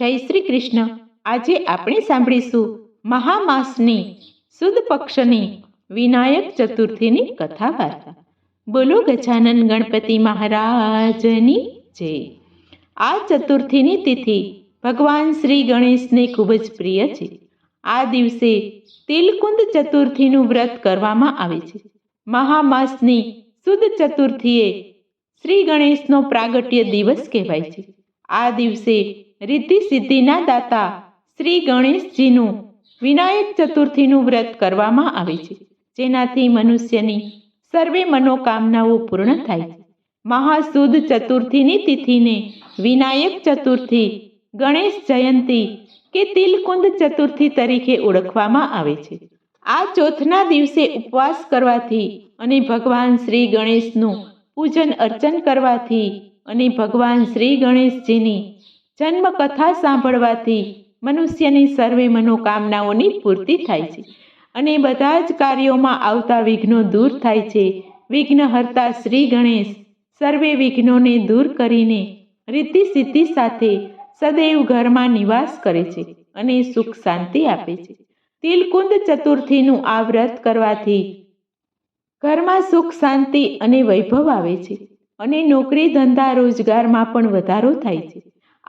જય શ્રી કૃષ્ણ. આજે આપણે સાંભળીશું મહામાસની સુદ પક્ષની વિનાયક ચતુર્થીની કથા વાર્તા બોલો ગજાનન ગણપતિ મહારાજની જય. આ ચતુર્થીની તિથિ ભગવાન શ્રી ગણેશને ખૂબ જ પ્રિય છે. આ દિવસે તિલકુંદ ચતુર્થીનું વ્રત કરવામાં આવે છે. મહામાસની સુદ ચતુર્થીએ શ્રી ગણેશનો પ્રાગટ્ય દિવસ કહેવાય છે. આ દિવસે રિદ્ધિ સિદ્ધિના દાતા શ્રી ગણેશજીનું વિનાયક ચતુર્થીનું વ્રત કરવામાં આવે છે, જેનાથી મનુષ્યની સર્વે મનોકામનાઓ પૂર્ણ થાય છે. મહાસુદ ચતુર્થીની તિથિને વિનાયક ચતુર્થી, ગણેશ જયંતી કે તિલકુંદ ચતુર્થી તરીકે ઓળખવામાં આવે છે. આ ચોથના દિવસે ઉપવાસ કરવાથી અને ભગવાન શ્રી ગણેશનું પૂજન અર્ચન કરવાથી અને ભગવાન શ્રી ગણેશજીની જન્મ કથા સાંભળવાથી મનુષ્યની સર્વે મનોકામનાઓની પૂર્તિ થાય છે અને બધા જ કાર્યોમાં આવતા વિઘ્નો દૂર થાય છે. વિઘ્નહર્તા શ્રી ગણેશ સર્વે વિઘ્નોને દૂર કરીને રીતિ સિદ્ધિ સાથે સદૈવ ઘરમાં નિવાસ કરે છે અને સુખ શાંતિ આપે છે. તિલકુંદ ચતુર્થીનું આ વ્રત કરવાથી ઘરમાં સુખ શાંતિ અને વૈભવ આવે છે અને નોકરી ધંધા રોજગારમાં પણ વધારો થાય છે.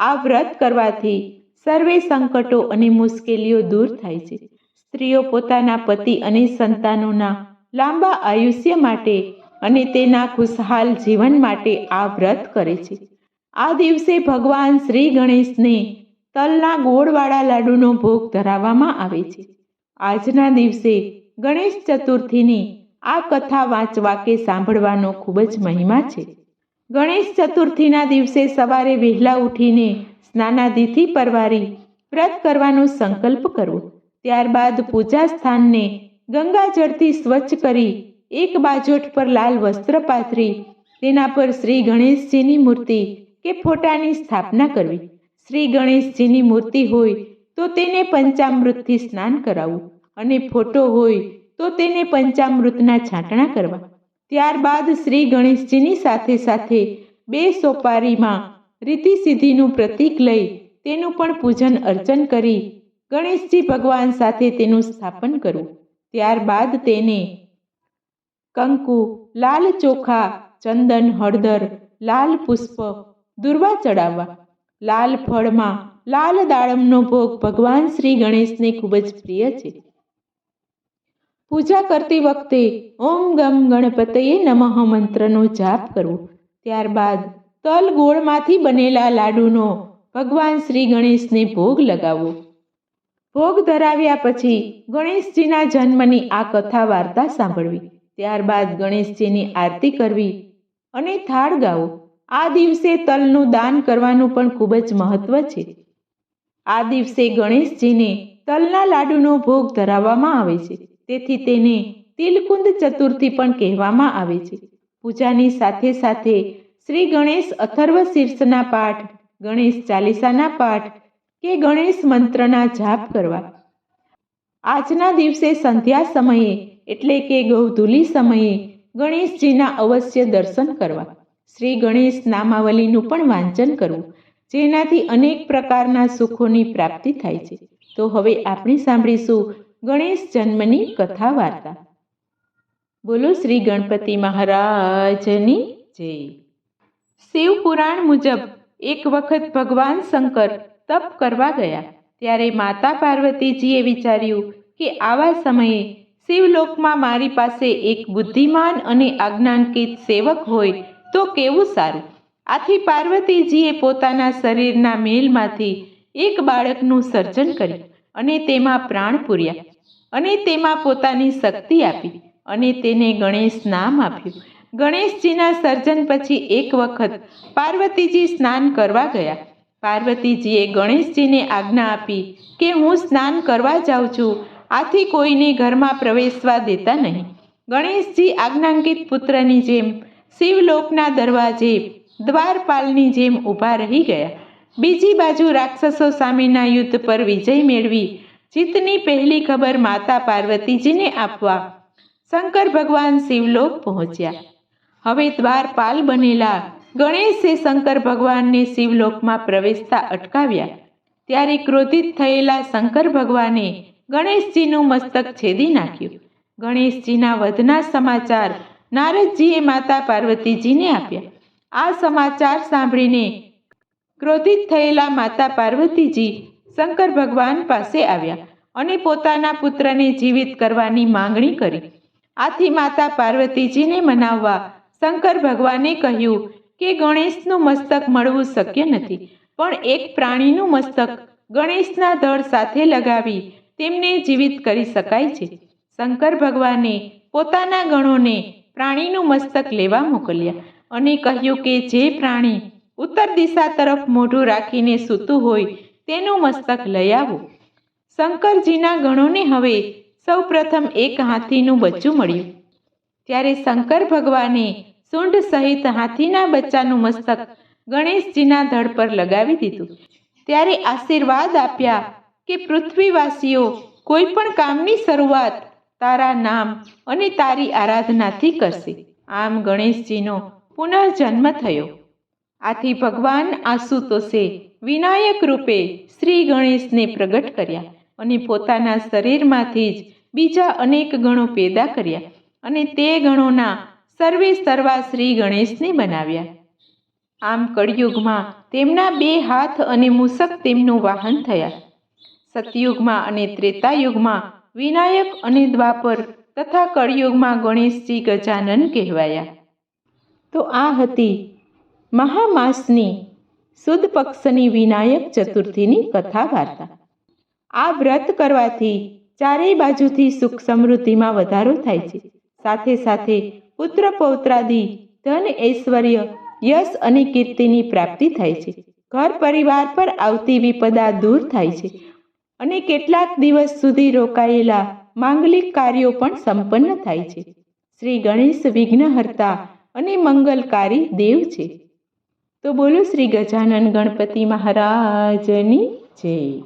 આ વ્રત કરવાથી સર્વે સંકટો અને મુશ્કેલીઓ દૂર થાય છે. સ્ત્રીઓ પોતાના પતિ અને સંતાનોના લાંબા આયુષ્ય માટે અને તેના ખુશહાલ જીવન માટે આ વ્રત કરે છે. આ દિવસે ભગવાન શ્રી ગણેશને તલના ગોળવાળા લાડુનો ભોગ ધરાવવામાં આવે છે. આજના દિવસે ગણેશ ચતુર્થીની આ કથા વાંચવા કે સાંભળવાનો ખૂબ જ મહિમા છે. ગણેશ ચતુર્થીના દિવસે સવારે વહેલા ઉઠીને સ્નાનાદિથી પરવારી વ્રત કરવાનો સંકલ્પ કરવો. ત્યારબાદ પૂજા સ્થાનને ગંગાજળથી સ્વચ્છ કરી એક બાજોટ પર લાલ વસ્ત્ર પાથરી તેના પર શ્રી ગણેશજીની મૂર્તિ કે ફોટાની સ્થાપના કરવી. શ્રી ગણેશજીની મૂર્તિ હોય તો તેને પંચામૃતથી સ્નાન કરાવવું અને ફોટો હોય તો તેને પંચામૃતના છાંટણા કરવા. ત્યારબાદ શ્રી ગણેશજીની સાથે સાથે બે સોપારીમાં રીતિ સિદ્ધિનું પ્રતીક લઈ તેનું પણ પૂજન અર્ચન કરી ગણેશજી ભગવાન સાથે તેનું સ્થાપન કરવું ત્યારબાદ તેને કંકુ, લાલ ચોખા, ચંદન, હળદર, લાલ પુષ્પ, દુર્વા ચડાવવા. લાલ ફળમાં લાલ દાડમનો ભોગ ભગવાન શ્રી ગણેશને ખૂબ જ પ્રિય છે. પૂજા કરતી વખતે ઓમ ગમ ગણપતયે નમઃ મંત્રનો જાપ કરવો. ત્યારબાદ તલ ગોળમાંથી બનેલા લાડુનો ભગવાન શ્રી ગણેશને ભોગ લગાવવો. ભોગ ધરાવ્યા પછી ગણેશજીના જન્મની આ કથા વાર્તા સાંભળવી. ત્યારબાદ ગણેશજીની આરતી કરવી અને થાળ ગાવો. આ દિવસે તલનું દાન કરવાનું પણ ખૂબ જ મહત્વ છે. આ દિવસે ગણેશજીને તલના લાડુનો ભોગ ધરાવવામાં આવે છે. તેથી તેને તિલકુંદ ચતુર્થી પણ કહેવામાં આવે છે. પૂજાની સાથે સાથે શ્રી ગણેશ અથર્વ શીર્ષના પાઠ, ગણેશ ચાલીસાના પાઠ કે ગણેશ મંત્રના જાપ કરવા. આજના દિવસે સંધ્યા સમયે એટલે કે ગૌધુલી સમયે ગણેશજીના અવશ્ય દર્શન કરવા. શ્રી ગણેશ નામાવલીનું પણ વાંચન કરવું, જેનાથી અનેક પ્રકારના સુખોની પ્રાપ્તિ થાય છે. તો હવે આપણે સાંભળીશું ગણેશ જન્મની કથા વાર્તા બોલો શ્રી ગણપતિ મહારાજની જય. શિવ પુરાણ મુજબ એક વખત ભગવાન શંકર તપ કરવા ગયા. ત્યારે માતા પાર્વતીજીએ વિચાર્યું કે આવા સમયે શિવલોકમાં મારી પાસે એક બુદ્ધિમાન અને આજ્ઞાંકિત સેવક હોય તો કેવું સારું? આથી પાર્વતીજીએ પોતાના શરીરના મેલમાંથી એક બાળકનું સર્જન કર્યું. અને તેમાં પ્રાણ પૂર્યા. અને તેમાં પોતાની શક્તિ આપી અને તેને ગણેશ નામ આપ્યું. ગણેશજીના સર્જન પછી એક વખત પાર્વતીજી સ્નાન કરવા ગયા. પાર્વતીજીએ ગણેશજીને આજ્ઞા આપી કે હું સ્નાન કરવા જાઉં છું. આથી કોઈને ઘરમાં પ્રવેશવા દેતા નહીં. ગણેશજી આજ્ઞાંકિત પુત્રની જેમ શિવલોકના દરવાજે દ્વારપાલની જેમ ઊભા રહી ગયા. બીજી બાજુ રાક્ષસો સામેના યુદ્ધ પર વિજય મેળવી જીતની પહેલી ખબર માતા પાર્વતીજીને આપવા શંકર ભગવાન શિવલોક પહોંચ્યા. હવે દ્વારપાલ બનેલા ગણેશે શંકર ભગવાનને શિવલોકમાં પ્રવેશતા અટકાવ્યા. ત્યારે ક્રોધિત થયેલા શંકર ભગવાને ગણેશજીનું મસ્તક છેદી નાખ્યું. ગણેશજીના વધના સમાચાર નારદજીએ માતા પાર્વતીજીને આપ્યા. આ સમાચાર સાંભળીને ક્રોધિત થયેલા માતા પાર્વતીજી શંકર ભગવાન પાસે આવ્યા અને પોતાના પુત્રને જીવિત કરવાની માંગણી કરી. આથી માતા પાર્વતીજીને મનાવવા શંકર ભગવાને કહ્યું કે ગણેશનું મસ્તક મળવું શક્ય નથી, પણ એક પ્રાણીનું મસ્તક ગણેશના દળ સાથે લગાવી તેમને જીવિત કરી શકાય છે. શંકર ભગવાને પોતાના ગણોને પ્રાણીનું મસ્તક લેવા મોકલ્યા અને કહ્યું કે જે પ્રાણી ઉત્તર દિશા તરફ મોઢું રાખીને સૂતું હોય તેનું મસ્તક લઈ આવો. શંકરજીના ગણોને હવે સૌપ્રથમ એક હાથીનું બચ્ચું મળ્યું. ત્યારે શંકર ભગવાને સૂંઢ સહિત હાથીના બચ્ચાનું મસ્તક ગણેશજીના ધડ પર લગાવી દીધું. ત્યારે આશીર્વાદ આપ્યા કે પૃથ્વીવાસીઓ કોઈ પણ કામની શરૂઆત તારા નામ અને તારી આરાધનાથી કરશે. આમ ગણેશજીનો પુનઃજન્મ થયો. આથી ભગવાન આશુતોષે વિનાયક રૂપે શ્રી ગણેશને પ્રગટ કર્યા અને પોતાના શરીરમાંથી જ બીજા અનેક ગણો પેદા કર્યા અને તે ગણોના સર્વે સર્વા શ્રી ગણેશને બનાવ્યા. આમ કળિયુગમાં તેમના બે હાથ અને મૂસક તેમનું વાહન થયા. સતયુગમાં અને ત્રેતાયુગમાં વિનાયક અને દ્વાપર તથા કળિયુગમાં ગણેશજી ગજાનન કહેવાયા. તો આ હતી મહામાસની સુદ પક્ષની વિનાયક ચતુર્થીની કથા વાર્તા આ વ્રત કરવાથી ચારેય બાજુથી સુખ સમૃદ્ધિમાં વધારો થાય છે. સાથે સાથે પુત્ર પૌત્રાદિ ધન ઐશ્વર્ય યશ અને કીર્તિની પ્રાપ્તિ થાય છે. ઘર પરિવાર પર આવતી વિપદા દૂર થાય છે અને કેટલાક દિવસ સુધી રોકાયેલા માંગલિક કાર્યો પણ સંપન્ન થાય છે. શ્રી ગણેશ વિઘ્નહર્તા અને મંગલકારી દેવ છે. તો બોલો શ્રી ગજાનન ગણપતિ મહારાજની જય.